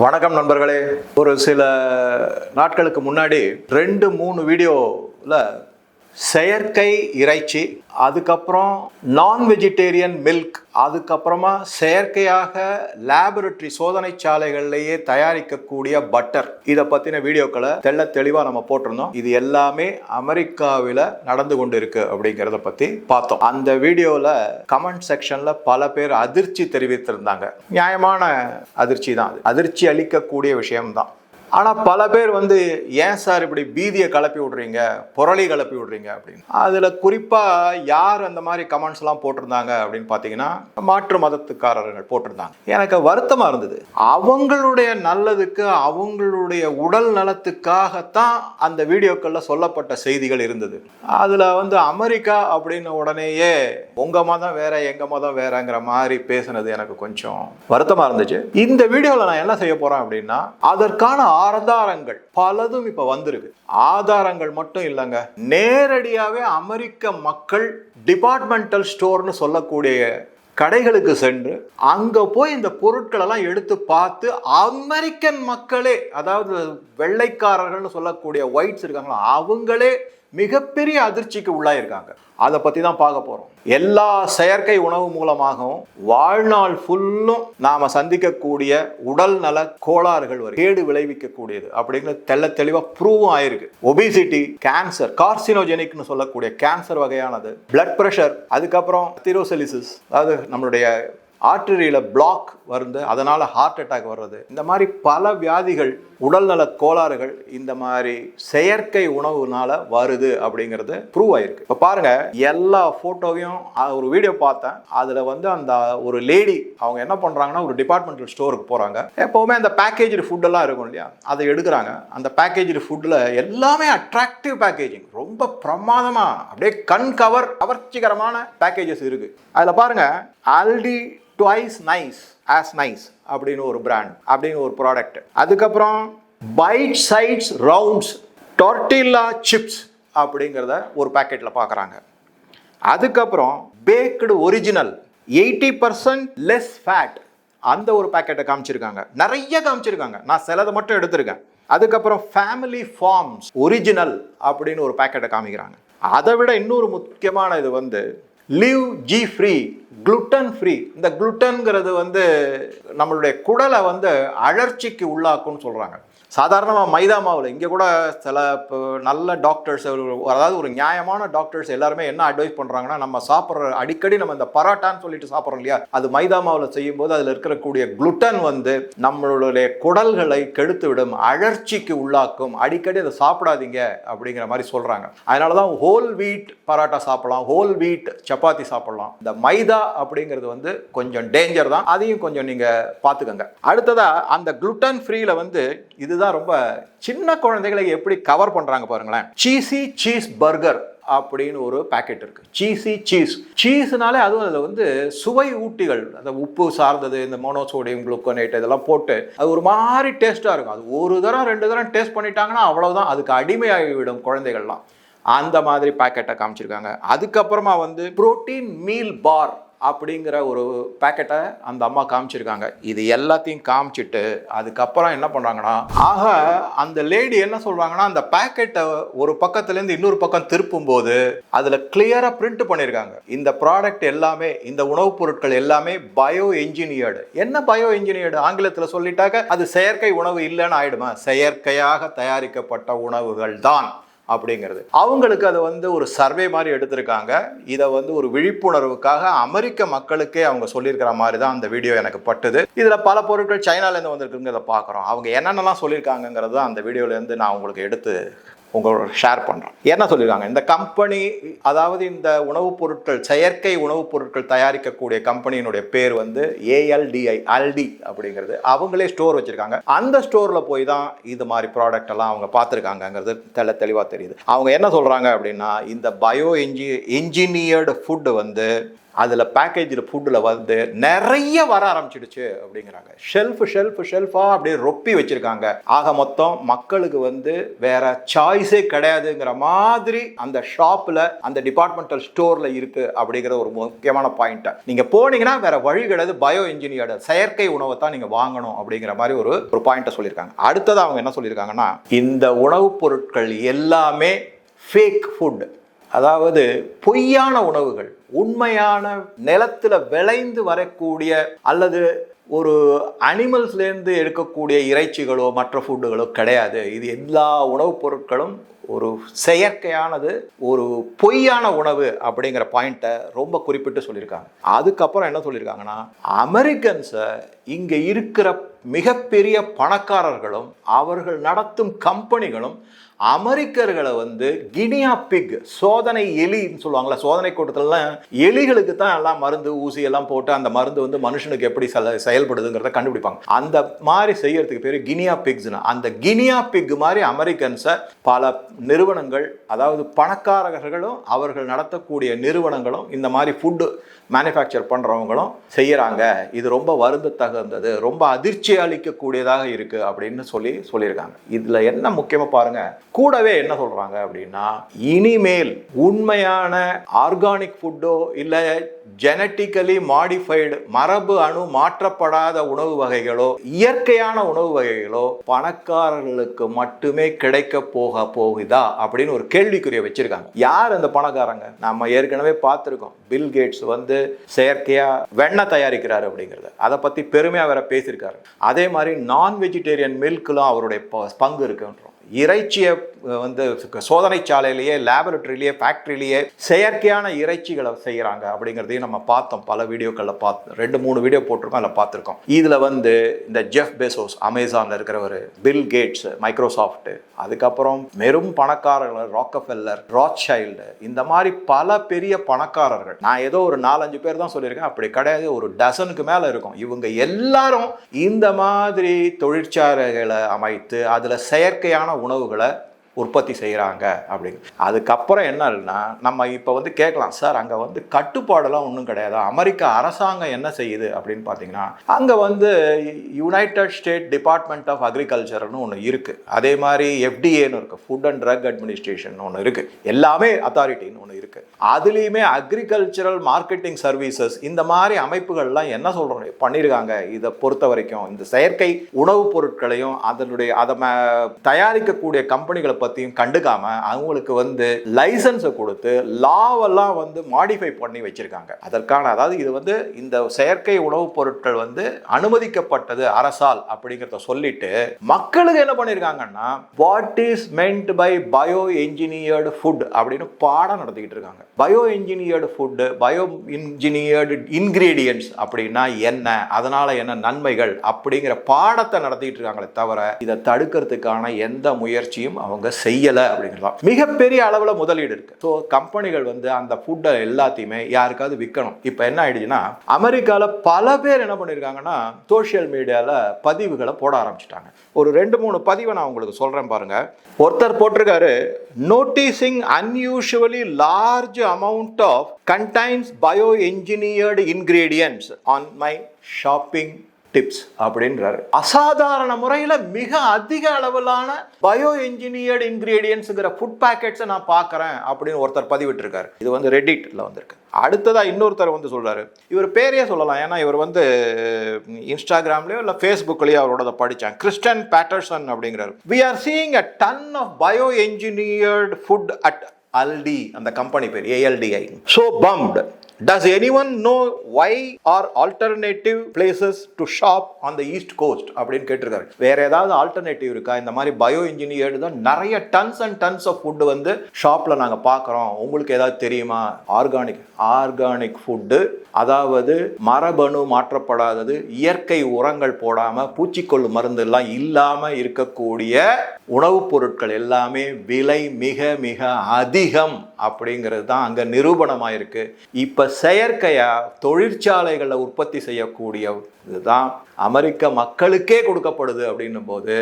வணக்கம் நண்பர்களே. ஒரு சில நாட்களுக்கு முன்னாடி ரெண்டு மூணு வீடியோவில் செயற்கை இறைச்சி அதுக்கப்புறம் நான் வெஜிடேரியன் மில்க் அதுக்கப்புறமா செயற்கையாக லேபரட்டரி சோதனை சாலைகள்லேயே தயாரிக்கக்கூடிய பட்டர் இதை பற்றின வீடியோக்களை தெள்ள தெளிவாக நம்ம போட்டிருந்தோம். இது எல்லாமே அமெரிக்காவில் நடந்து கொண்டு இருக்கு அப்படிங்கிறத பற்றி பார்த்தோம். அந்த வீடியோவில் கமெண்ட் செக்ஷனில் பல பேர் அதிர்ச்சி தெரிவித்திருந்தாங்க. நியாயமான அதிர்ச்சி தான் அது. அதிர்ச்சி அளிக்கக்கூடிய விஷயம்தான். ஆனால் பல பேர் வந்து ஏன் சார் இப்படி பீதியை கிளப்பி விட்றீங்க? புரளி கலப்பி விட்றீங்க? அப்படின்னு. அதில் குறிப்பாக யார் அந்த மாதிரி கமெண்ட்ஸ்லாம் போட்டிருந்தாங்க அப்படின்னு பார்த்தீங்கன்னா மாற்று மதத்துக்காரர்கள் போட்டிருந்தாங்க. எனக்கு வருத்தமாக இருந்தது. அவங்களுடைய நல்லதுக்கு அவங்களுடைய உடல் நலத்துக்காகத்தான் அந்த வீடியோக்களில் சொல்லப்பட்ட செய்திகள் இருந்தது. அதில் வந்து அமெரிக்கா அப்படின்ன உடனேயே உங்கள் மதம் வேற எங்கள் மதம் வேறங்கிற மாதிரி பேசுனது எனக்கு கொஞ்சம் வருத்தமாக இருந்துச்சு. இந்த வீடியோவில் நான் என்ன செய்ய போகிறேன் அப்படின்னா அதற்கான ஆதாரங்கள் பலதும் இப்போ வந்திருக்கு. ஆதாரங்கள் மட்டும் இல்லைங்க. நேரடியாகவே அமெரிக்க மக்கள் டிபார்ட்மெண்டல் ஸ்டோர்னு சொல்லக்கூடிய கடைகளுக்கு சென்று அங்கே போய் இந்த பொருட்களெல்லாம் எடுத்து பார்த்து அமெரிக்கன் மக்களே அதாவது வெள்ளைக்காரர்கள்னு சொல்லக்கூடிய ஒயிட்ஸ் இருக்காங்களா அவங்களே மிகப்பெரிய அதிர்ச்சிக்கு உள்ளாயிருக்காங்க. அதை பற்றி தான் பார்க்க போகிறோம் எல்லா செயற்கை உணவு மூலமாகவும் வாழ்நாள் ஃபுல்லும் நாம் சந்திக்கக்கூடிய உடல் நல கோளாறுகள் வரும். கேடு விளைவிக்கக்கூடியது அப்படிங்கிறது தெள்ள தெளிவாக ப்ரூவும் ஆயிருக்கு. ஒபிசிட்டி கேன்சர் கார்சினோஜெனிக்னு சொல்லக்கூடிய கேன்சர் வகையானது பிளட் ப்ரெஷர் அதுக்கப்புறம் திரோசெலிசிஸ் அதாவது நம்மளுடைய ஆர்டரியில் பிளாக் வருது அதனால் ஹார்ட் அட்டாக் வர்றது. இந்த மாதிரி பல வியாதிகள் உடல்நல கோளாறுகள் இந்த மாதிரி செயற்கை உணவுனால வருது அப்படிங்கிறது ப்ரூவ் ஆயிருக்கு. இப்போ பாருங்க எல்லா ஃபோட்டோவையும் ஒரு வீடியோ பார்த்தேன். அதில் வந்து அந்த ஒரு லேடி அவங்க என்ன பண்ணுறாங்கன்னா ஒரு டிபார்ட்மெண்டல் ஸ்டோருக்கு போகிறாங்க எப்போவுமே அந்த பேக்கேஜ் ஃபுட்டெல்லாம் இருக்கும் இல்லையா? அதை எடுக்கிறாங்க. அந்த பேக்கேஜ் ஃபுட்டில் எல்லாமே அட்ராக்டிவ் பேக்கேஜிங் ரொம்ப பிரமாதமாக அப்படியே கண் கவர் கவர்ச்சிகரமான பேக்கேஜஸ் இருக்குது அதில் பாருங்க Aldi twice nice as nice அப்படின்னு ஒரு பிராண்ட் அப்படின்னு ஒரு ப்ராடக்ட் அதுக்கப்புறம் பைட் சைட்ஸ் ரவுண்ட்ஸ் டொர்டில்லா சிப்ஸ் அப்படிங்கிறத ஒரு பேக்கெட்டில் பார்க்குறாங்க. அதுக்கப்புறம் baked original eighty percent less fat அந்த ஒரு பேக்கெட்டை காமிச்சிருக்காங்க. நிறைய காமிச்சிருக்காங்க. நான் சிலதை மட்டும் எடுத்திருக்கேன். அதுக்கப்புறம் ஃபேமிலி ஃபார்ம்ஸ் ஒரிஜினல் அப்படின்னு ஒரு பேக்கெட்டை காமிக்கிறாங்க. அதை விட இன்னொரு முக்கியமான இது வந்து live G free gluten free இந்த குளுட்டன்கிறது வந்து நம்மளுடைய குடலை வந்து அழற்சிக்கு உள்ளாக்கும்னு சொல்கிறாங்க சாதாரணமாக மைதா மாவில். இங்கே கூட சில இப்போ நல்ல டாக்டர்ஸ் அதாவது ஒரு நியாயமான டாக்டர்ஸ் எல்லாருமே என்ன அட்வைஸ் பண்ணுறாங்கன்னா நம்ம சாப்பிட்ற அடிக்கடி நம்ம இந்த பரோட்டான்னு சொல்லிட்டு சாப்பிட்றோம் இல்லையா? அது மைதா மாவில் செய்யும்போது அதில் இருக்கக்கூடிய குளுட்டன் வந்து நம்மளுடைய குடல்களை கெடுத்து விடும் அழற்சிக்கு உள்ளாக்கும். அடிக்கடி அதை சாப்பிடாதீங்க அப்படிங்கிற மாதிரி சொல்கிறாங்க அதனால தான் ஹோல் வீட் பரோட்டா சாப்பிடலாம் ஹோல் வீட் சப்பாத்தி சாப்பிடலாம். இந்த மைதா அப்படிங்கிறது வந்து கொஞ்சம் டேஞ்சர் தான். அதையும் கொஞ்சம் நீங்கள் பார்த்துக்கோங்க. அடுத்ததாக அந்த குளுட்டன் ஃப்ரீயில் வந்து இதுதான் ரொம்ப சின்ன குழந்தைகளை எப்படி கவர் பண்ணுறாங்க பாருங்களேன். சீசி சீஸ் பர்கர் அப்படின்னு ஒரு பேக்கெட் இருக்கு. சீசி சீஸ் சீஸ்னாலே அதுவும் அதில் வந்து சுவை ஊட்டிகள் அந்த உப்பு சார்ந்தது இந்த மோனோசோடியம் குளுக்கோனேட் இதெல்லாம் போட்டு அது ஒரு மாதிரி டேஸ்ட்டாக இருக்கும். அது ஒரு தரம் ரெண்டு தரம் டேஸ்ட் பண்ணிட்டாங்கன்னா அவ்வளோதான் அதுக்கு அடிமையாகிவிடும் குழந்தைகள்லாம். அந்த மாதிரி பேக்கெட்டை காமிச்சிருக்காங்க. அதுக்கப்புறமா வந்து புரோட்டீன் மீல் பார் அப்படிங்கிற ஒரு பேக்கெட்டை அந்த அம்மா காமிச்சிருக்காங்க. இது எல்லாத்தையும் காமிச்சிட்டு அதுக்கப்புறம் என்ன பண்ணுறாங்கன்னா ஆக அந்த லேடி என்ன சொல்கிறாங்கன்னா அந்த பேக்கெட்டை ஒரு பக்கத்துலேருந்து இன்னொரு பக்கம் திருப்பும்போது அதில் கிளியராக பிரிண்ட் பண்ணியிருக்காங்க இந்த ப்ராடக்ட் எல்லாமே இந்த உணவுப் பொருட்கள் எல்லாமே பயோ என்ஜினியர்டு என்ன பயோ என்ஜினியர்டு ஆங்கிலத்தில் சொல்லிட்டாக்க அது செயற்கை உணவு இல்லைன்னு ஆயிடுமா? செயற்கையாக தயாரிக்கப்பட்ட உணவுகள் தான் அப்படிங்கிறது. அவங்களுக்கு அதை வந்து ஒரு சர்வே மாதிரி எடுத்திருக்காங்க. இதை வந்து ஒரு விழிப்புணர்வுக்காக அமெரிக்க மக்களுக்கே அவங்க சொல்லியிருக்கிற மாதிரி தான் அந்த வீடியோ எனக்கு பட்டுது. இதில் பல பொருட்கள் சைனாலேருந்து வந்திருக்குங்கிறத பார்க்குறோம். அவங்க என்னென்னலாம் சொல்லியிருக்காங்கிறது தான் அந்த வீடியோலேருந்து நான் உங்களுக்கு எடுத்து உங்களோட ஷேர் பண்ணுறோம் என்ன சொல்லியிருக்காங்க இந்த கம்பெனி அதாவது இந்த உணவுப் பொருட்கள் செயற்கை உணவுப் பொருட்கள் தயாரிக்கக்கூடிய கம்பெனியினுடைய பேர் வந்து ஏஎல்டிஐ அல்டி அப்படிங்கிறது. அவங்களே ஸ்டோர் வச்சுருக்காங்க. அந்த ஸ்டோரில் போய் தான் இது மாதிரி ப்ராடக்ட் எல்லாம் அவங்க பார்த்துருக்காங்கங்கிறது தெல தெளிவாக தெரியுது. அவங்க என்ன சொல்கிறாங்க அப்படின்னா இந்த பயோ என்ஜி என்ஜினியர்டு ஃபுட்டு வந்து அதில் பேக்கேஜில் ஃபுட்டில் வந்து நிறைய வர ஆரம்பிச்சிடுச்சு அப்படிங்கிறாங்க. ஷெல்ஃப் ஷெல்ஃப் ஷெல்ஃபாக அப்படியே ரொப்பி வச்சுருக்காங்க. ஆக மொத்தம் மக்களுக்கு வந்து வேற சாய்ஸே கிடையாதுங்கிற மாதிரி அந்த ஷாப்பில் அந்த டிபார்ட்மெண்டல் ஸ்டோரில் இருக்குது அப்படிங்கிற ஒரு முக்கியமான பாயிண்ட்டை நீங்கள் போனீங்கன்னா வேற வழி கிடையாது. பயோ இன்ஜினியர்டு செயற்கை உணவை தான் நீங்கள் வாங்கணும் அப்படிங்கிற மாதிரி ஒரு ஒரு பாயிண்ட்டை சொல்லியிருக்காங்க. அடுத்தது அவங்க என்ன சொல்லியிருக்காங்கன்னா இந்த உணவுப் பொருட்கள் எல்லாமே ஃபேக் ஃபுட் அதாவது பொய்யான உணவுகள் உண்மையான நிலத்தில் விளைந்து வரக்கூடிய அல்லது ஒரு அனிமல்ஸ்லேருந்து எடுக்கக்கூடிய இறைச்சிகளோ மற்ற ஃபுட்டுகளோ கிடையாது. இது எல்லா உணவுப் பொருட்களும் ஒரு செயற்கையானது ஒரு பொய்யான உணவு அப்படிங்கிற பாயிண்ட்டை ரொம்ப குறிப்பிட்டு சொல்லியிருக்காங்க. அதுக்கப்புறம் என்ன சொல்லியிருக்காங்கன்னா அமெரிக்கன்ஸை இங்கே இருக்கிற மிகப்பெரிய பணக்காரர்களும் அவர்கள் நடத்தும் கம்பெனிகளும் அமெரிக்கர்களை வந்து கினியா பிக் சோதனை எலின்னு சொல்லுவாங்கல்ல சோதனை கூட்டத்திலலாம் எலிகளுக்கு தான் எல்லாம் மருந்து ஊசி எல்லாம் போட்டு அந்த மருந்து வந்து மனுஷனுக்கு எப்படி செல செயல்படுதுங்கிறத கண்டுபிடிப்பாங்க. அந்த மாதிரி செய்யறதுக்கு பேர் கினியா பிக்ஸ்னு. அந்த கினியா பிக் மாதிரி அமெரிக்கன்ஸை பல நிறுவனங்கள் அதாவது பணக்காரர்களும் அவர்கள் நடத்தக்கூடிய நிறுவனங்களும் இந்த மாதிரி ஃபுட்டு மேனுஃபேக்சர் பண்ணுறவங்களும் செய்கிறாங்க இது ரொம்ப வருந்த தகுந்தது ரொம்ப அதிர்ச்சி அளிக்கக்கூடியதாக இருக்குது அப்படின்னு சொல்லி சொல்லியிருக்காங்க. இதில் என்ன முக்கியமாக பாருங்கள் கூடவே என்ன சொல்கிறாங்க அப்படின்னா இனிமேல் உண்மையான ஆர்கானிக் ஃபுட்டோ இல்லை ஜெனட்டிக்கலி மாடிஃபைடு மரபு அணு மாற்றப்படாத உணவு வகைகளோ இயற்கையான உணவு வகைகளோ பணக்காரர்களுக்கு மட்டுமே கிடைக்க போக போகுதா அப்படின்னு ஒரு கேள்விக்குறியை வச்சிருக்காங்க. யார் அந்த பணக்காரங்க? நம்ம ஏற்கனவே பார்த்துருக்கோம். பில் கேட்ஸ் வந்து செயற்கையா வெண்ணெய் தயாரிக்கிறாரு அப்படிங்கிறத. அதை பத்தி பெருமையா வேற பேசியிருக்காரு. அதே மாதிரி நான் வெஜிடேரியன் மில்க்லாம் அவருடைய பங்கு இருக்குன்றோம். இறைச்சியை வந்து சோதனை சாலையிலேயே லேபரட்டரியிலேயே ஃபேக்ட்ரியிலேயே செயற்கையான இறைச்சிகளை செய்கிறாங்க அப்படிங்கிறதையும் நம்ம பார்த்தோம். பல வீடியோக்களில் பார்த்து ரெண்டு மூணு வீடியோ போட்டிருக்கோம் அதில் பார்த்துருக்கோம். இதில் வந்து இந்த ஜெஃப் பெசோஸ் அமேசானில் இருக்கிறவர் பில் கேட்ஸ் மைக்ரோசாஃப்ட் அதுக்கப்புறம் வெறும் பணக்காரர்கள் ராக்கஃபெல்லர் ராத்சைல்டு இந்த மாதிரி பல பெரிய பணக்காரர்கள். நான் ஏதோ ஒரு நாலஞ்சு பேர் தான் சொல்லியிருக்கேன் அப்படி கிடையாது ஒரு டசனுக்கு மேலே இருக்கும். இவங்க எல்லாரும் இந்த மாதிரி தொழிற்சாலைகளை அமைத்து அதில் செயற்கையான உணவுகளை உற்பத்தி செய்கிறாங்க அப்படின்னு. அதுக்கப்புறம் என்னன்னா நம்ம இப்போ வந்து கேட்கலாம் சார் அங்கே வந்து கட்டுப்பாடெல்லாம் ஒன்றும் கிடையாது? அமெரிக்க அரசாங்கம் என்ன செய்யுது? அப்படின்னு பார்த்தீங்கன்னா அங்கே வந்து யுனைடெட் ஸ்டேட் டிபார்ட்மெண்ட் ஆஃப் அக்ரிகல்ச்சர்னு ஒன்று இருக்குது அதே மாதிரி எஃப்டிஏன்னு இருக்குது ஃபுட் அண்ட் ட்ரக் அட்மினிஸ்ட்ரேஷன் ஒன்று இருக்குது எல்லாமே அத்தாரிட்டின்னு ஒன்று இருக்குது அதுலேயுமே அக்ரிகல்ச்சரல் மார்க்கெட்டிங் சர்வீசஸ் இந்த மாதிரி அமைப்புகள்லாம் என்ன சொல்கிறோம் பண்ணியிருக்காங்க இதை பொறுத்த வரைக்கும் இந்த செயற்கை உணவுப் பொருட்களையும் அதனுடைய அதை ம- தயாரிக்கக்கூடிய கம்பெனிகளை பற்றியும் கண்டுக்காம அவங்களுக்கு வந்து லைசன்ஸை கொடுத்து லாவெல்லாம் வந்து மாடிஃபை பண்ணி வச்சுருக்காங்க. அதற்கான அதாவது இது வந்து இந்த செயற்கை உணவுப் பொருட்கள் வந்து அனுமதிக்கப்பட்டது அரசால் அப்படிங்கிறத சொல்லிட்டு மக்களுக்கு என்ன பண்ணியிருக்காங்கன்னா what is meant by bio engineered food அப்படின்னு பாடம் நடத்திக்கிட்டு இருக்காங்க. Bio engineered food bio engineered ingredients அப்படின்னா என்ன அதனால் என்ன நன்மைகள் அப்படிங்கிற பாடத்தை நடத்திக்கிட்டு இருக்காங்களே தவிர இதை தடுக்கிறதுக்கான எந்த முயற்சியும் அவங்க செய்யலை அப்படிங்கிறதா. மிகப்பெரிய அளவில் முதலீடு இருக்கு. ஸோ கம்பெனிகள் வந்து அந்த ஃபுட்டை எல்லாத்தையுமே யாருக்காவது விற்கணும் இப்போ என்ன ஆயிடுச்சுன்னா அமெரிக்காவில் பல பேர் என்ன பண்ணியிருக்காங்கன்னா சோஷியல் மீடியாவில் பதிவுகளை போட ஆரம்பிச்சிட்டாங்க. ஒரு ரெண்டு மூணு பதிவை நான் உங்களுக்கு சொல்கிறேன் பாருங்க. ஒருத்தர் போட்டிருக்காரு noticing unusually large amount of contains bio engineered ingredients on my shopping tips அப்படின்றாரு. அசாதாரண முறையில் மிக அதிக அளவிலான பயோ இன்ஜினியர்டு இன்கிரீடியன்ஸுங்கிற ஃபுட் பேக்கெட்ஸை நான் பார்க்குறேன் அப்படின்னு ஒருத்தர் பதிவிட்டிருக்காரு. இது வந்து ரெடிட்டில் வந்திருக்கு. அடுத்ததாக இன்னொருத்தர் வந்து சொல்கிறாரு இவர் பேரையே சொல்லலாம். ஏன்னா இவர் வந்து இன்ஸ்டாகிராம்லேயோ இல்லை ஃபேஸ்புக்லேயோ அவரோட படித்தேன் கிறிஸ்டன் பேட்டர்சன் அப்படிங்கிறார். We are seeing a ton of bio engineered food at Aldi அந்த கம்பெனி பேர் ALDI so bummed does any one know why are alternative places to shop on the East Coast அப்படின்னு கேட்டிருக்காரு. வேற ஏதாவது alternative இருக்கா? இந்த மாதிரி பயோ இன்ஜினியர்டு தான் நிறைய tons and tons of food வந்து ஷாப்பில் நாங்கள் பார்க்குறோம். உங்களுக்கு ஏதாவது தெரியுமா? ஆர்கானிக் ஆர்கானிக் ஃபுட்டு அதாவது மரபணு மாற்றப்படாதது இயற்கை உரங்கள் போடாமல் பூச்சிக்கொல்லு மருந்து எல்லாம் இல்லாமல் இருக்கக்கூடிய உணவுப் பொருட்கள் எல்லாமே விலை மிக மிக அதிகம். அப்படிங்கிறது தான் அங்கே நிரூபணமாக இருக்குது இப்போ செயற்கையாக தொழிற்சாலைகளில் உற்பத்தி செய்யக்கூடிய இதுதான் அமெரிக்க மக்களுக்கே கொடுக்கப்படுது அப்படின்னும் போது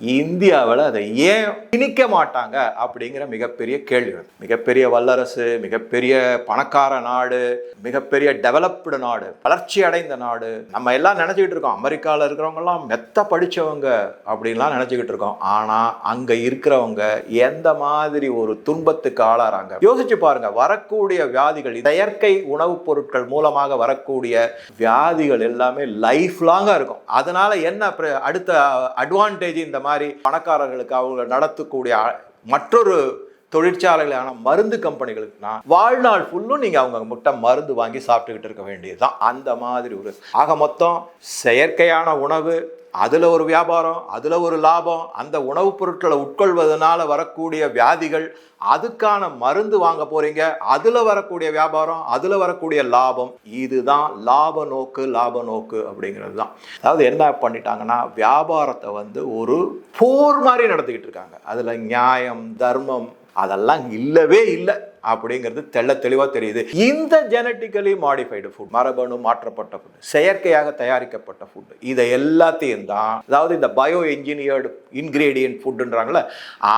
இந்தியாவில் அதை ஏன் திணிக்க மாட்டாங்க அப்படிங்கிற மிகப்பெரிய கேள்வி வருது. மிகப்பெரிய வல்லரசு மிகப்பெரிய பணக்கார நாடு மிகப்பெரிய டெவலப்டு நாடு வளர்ச்சி அடைந்த நாடு. நம்ம எல்லாம் நினச்சிக்கிட்டு இருக்கோம் அமெரிக்காவில் இருக்கிறவங்கலாம் மெத்த படிச்சவங்க அப்படின்லாம் நினச்சிக்கிட்டு இருக்கோம். ஆனால் அங்கே இருக்கிறவங்க எந்த மாதிரி ஒரு துன்பத்துக்கு ஆளாகிறாங்க யோசிச்சு பாருங்க வரக்கூடிய வியாதிகள் செயற்கை உணவுப் பொருட்கள் மூலமாக வரக்கூடிய வியாதிகள் எல்லாமே லைஃப் லாங்காக இருக்கும். அதனால என்ன அடுத்த அட்வான்டேஜ் இந்த மாதிரி பணக்காரர்களுக்கு அவங்க நடத்தக்கூடிய மற்றொரு தொழிற்சாலைகளான மருந்து கம்பெனிகளுக்குனா வாழ்நாள் ஃபுல்லும் நீங்கள் அவங்க முட்டை மருந்து வாங்கி சாப்பிட்டுக்கிட்டு இருக்க வேண்டியதுதான். அந்த மாதிரி ஒரு ஆக மொத்தம் செயற்கையான உணவு அதில் ஒரு வியாபாரம் அதில் ஒரு லாபம் அந்த உணவுப் பொருட்களை உட்கொள்வதனால வரக்கூடிய வியாதிகள் அதுக்கான மருந்து வாங்க போகிறீங்க அதில் வரக்கூடிய வியாபாரம் அதில் வரக்கூடிய லாபம் இதுதான் லாப நோக்கு லாப நோக்கு அப்படிங்கிறது தான் அதாவது என்ன பண்ணிட்டாங்கன்னா வியாபாரத்தை வந்து ஒரு போர் மாதிரி நடத்திக்கிட்டு இருக்காங்க. அதில் நியாயம் தர்மம் அதெல்லாம் இல்லவே இல்லை. அப்படிங்கிறது தெள்ள தெளிவாக தெரியுது. இந்த ஜெனட்டிக்கலி மாடிஃபைடு ஃபுட் மரபணு மாற்றப்பட்ட ஃபுட் செயற்கையாக தயாரிக்கப்பட்ட ஃபுட் இதை எல்லாத்தையும் தான் அதாவது இந்த பயோ என்ஜினியர்டு இன்கிரீடியன்ட் ஃபுட்டுன்றாங்களே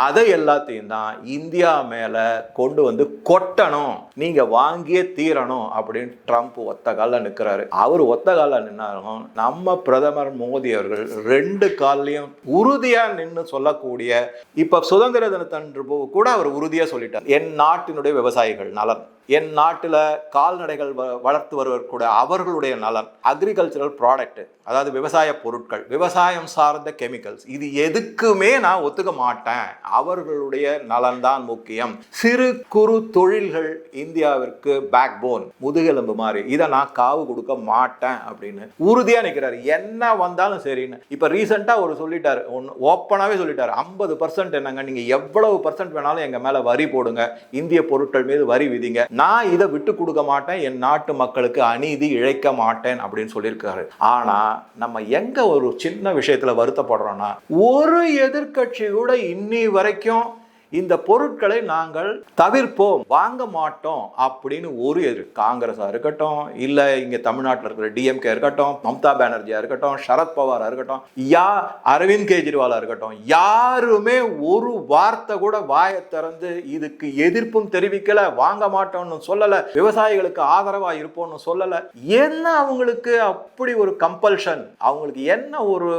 அதை எல்லாத்தையும் தான் இந்தியா மேலே கொண்டு வந்து கொட்டணும். நீங்கள் வாங்கியே தீரணும் அப்படின்னு ட்ரம்ப் ஒத்த காலில் நிற்கிறாரு அவர் ஒத்த காலில் நின்னாலும் நம்ம பிரதமர் மோடி அவர்கள் ரெண்டு கால்லையும் உறுதியாக நின்று சொல்லக்கூடிய இப்போ சுதந்திர தினத்தன்று போ- கூட அவர் உறுதியாக சொல்லிட்டார். என் நாட்டினுடைய விவசாயிகள் நலன். என் நாட்டில் கால்நடைகள் வ- வளர்த்து வருவர் கூட அவர்களுடைய நலன் அக்ரிகல்ச்சரல் ப்ராடக்ட் அதாவது விவசாய பொருட்கள் விவசாயம் சார்ந்த கெமிக்கல்ஸ் இது எதுக்குமே நான் ஒத்துக்க மாட்டேன். அவர்களுடைய நலன் தான் முக்கியம். சிறு குறு தொழில்கள் இந்தியாவிற்கு பேக் போன் முதுகெலும்பு மாதிரி. இதை நான் காவு கொடுக்க மாட்டேன் அப்படின்னு உறுதியாக நிற்கிறாரு என்ன வந்தாலும் சரின்னு. இப்போ ரீசெண்டாக ஒரு சொல்லிட்டாரு. ஒன்று ஓப்பனாகவே சொல்லிட்டாரு. ஐம்பது பர்சன்ட் என்னங்க? நீங்கள் எவ்வளவு பர்சன்ட் வேணாலும் எங்கள் மேலே வரி போடுங்க. இந்திய பொருட்கள் மீது வரி விதிங்க. நான் இதை விட்டு கொடுக்க மாட்டேன் என் நாட்டு மக்களுக்கு அநீதி இழைக்க மாட்டேன் அப்படின்னு சொல்லியிருக்காரு. ஆனா நம்ம எங்க ஒரு சின்ன விஷயத்துல வருத்தப்படுறோம்னா ஒரு எதிர்க்கட்சி கூட இன்னி வரைக்கும் இந்த பொருட்களை நாங்கள் தவிர்ப்போம் வாங்க மாட்டோம் அப்படின்னு ஒரு எதிர். காங்கிரஸாக இருக்கட்டும் இல்லை இங்கே தமிழ்நாட்டில் இருக்கிற டிஎம்கே இருக்கட்டும் மம்தா பானர்ஜியாக இருக்கட்டும் சரத்பவாராக இருக்கட்டும் யா அரவிந்த் கெஜ்ரிவாலாக இருக்கட்டும் யாருமே ஒரு வார்த்தை கூட வாயை திறந்து இதுக்கு எதிர்ப்பும் தெரிவிக்கலை வாங்க மாட்டோம்னு சொல்லலை விவசாயிகளுக்கு ஆதரவாக இருப்போம்னு சொல்லலை. என்ன அவங்களுக்கு அப்படி ஒரு கம்பல்ஷன் அவங்களுக்கு என்ன ஒரு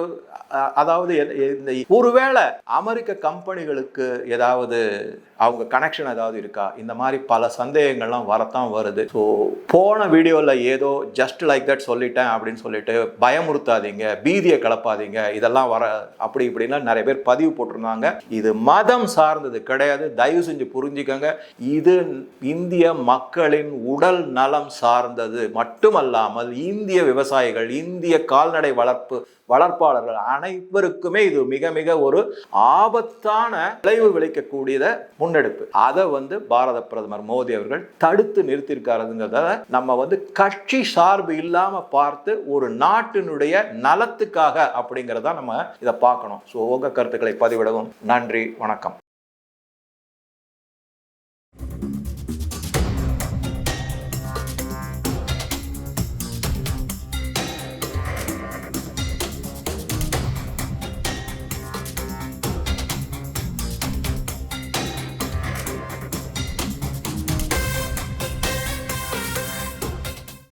அதாவது இந்த ஒருவேளை அமெரிக்க கம்பெனிகளுக்கு ஏதாவது அவங்க கனெக்ஷன் ஏதாவது இருக்கா? இந்த மாதிரி பல சந்தேகங்கள்லாம் வரத்தான் வருது. ஸோ போன வீடியோவில் ஏதோ ஜஸ்ட் லைக் தட் சொல்லிட்டேன் அப்படின்னு சொல்லிட்டு பயமுறுத்தாதீங்க பீதியை கலப்பாதீங்க இதெல்லாம் வர அப்படி இப்படின்லாம் நிறைய பேர் பதிவு போட்டிருந்தாங்க. இது மதம் சார்ந்தது கிடையாது. தயவு செஞ்சு புரிஞ்சுக்கங்க. இது இந்திய மக்களின் உடல் நலம் சார்ந்தது மட்டுமல்லாமல் இந்திய விவசாயிகள் இந்திய கால்நடை வளர்ப்பு வளர்ப்பாளர்கள் அனைவருக்குமே இது மிக மிக ஒரு ஆபத்தான விளைவு விளைக்கக்கூடியத முன்னெடுப்பு. அதை வந்து பாரத பிரதமர் மோடி அவர்கள் தடுத்து நிறுத்தியிருக்காருங்கிறத நம்ம வந்து கட்சி சார்பு இல்லாம பார்த்து ஒரு நாட்டினுடைய நலத்துக்காக அப்படிங்கிறத நம்ம இதை பார்க்கணும். ஸோ உங்க கருத்துக்களை பதிவிடவும். நன்றி வணக்கம்.